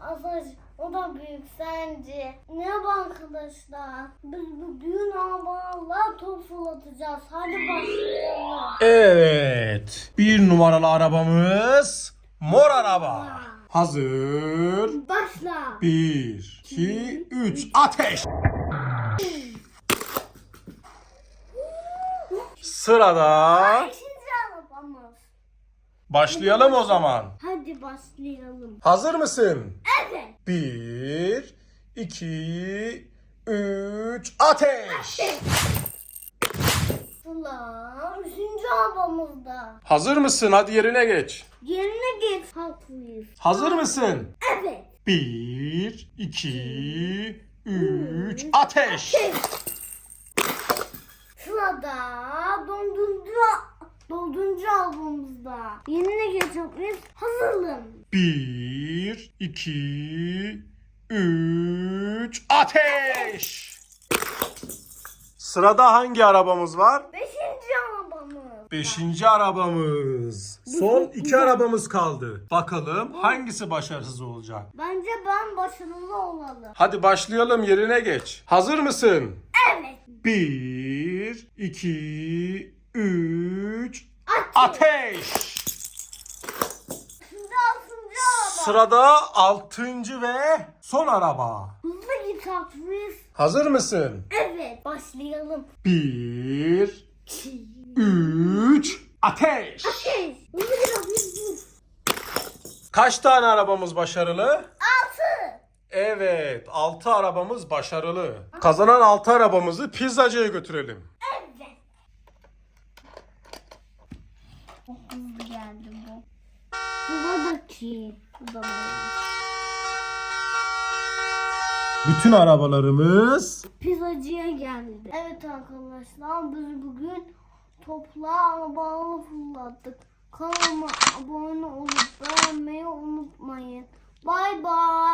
Asaç o da büyük sence. Ne arkadaşlar? Biz bu büyük arabalarla top fırlatacağız. Hadi başlayalım. Evet. Bir numaralı arabamız mor araba. Hazır. Başla. Bir, iki, üç. Ateş. Sırada. İkinci arabamız. Başlayalım o zaman. Hadi başlayalım. Hazır mısın? Bir, iki, üç. Ateş. Sıla. Üçüncü arabamızda. Hazır mısın? Hadi yerine geç. Yerine geç. Haklıyız. Hazır mısın? Evet. Bir, iki, üç. Ateş. Sırada donduruncu donduruncu albümümüzde. Yerine geç haklıyız. Hazırım. Bir, iki, üç, ateş! Sırada hangi arabamız var? Beşinci arabamız. Beşinci arabamız. Son iki arabamız kaldı. Bakalım hangisi başarısız olacak? Bence ben başarılı olalım. Hadi başlayalım yerine geç. Hazır mısın? Evet. Bir, iki, üç, ateş! Sırada altıncı ve son araba. Hızlı git. Hazır mısın? Evet. Başlayalım. Bir, İki. üç, ateş! Ateş. Hızlı git haklıyız. Kaç tane arabamız başarılı? Altı. Evet, 6 arabamız başarılı. Kazanan 6 arabamızı pizzacıya götürelim. Evet. Hızlı geldi Bu da bayağı. Bütün arabalarımız Pizzacıya geldi. Evet arkadaşlar biz bugün topla arabaları fırlattık. Kanalıma abone olup beğenmeyi unutmayın. Bay bay.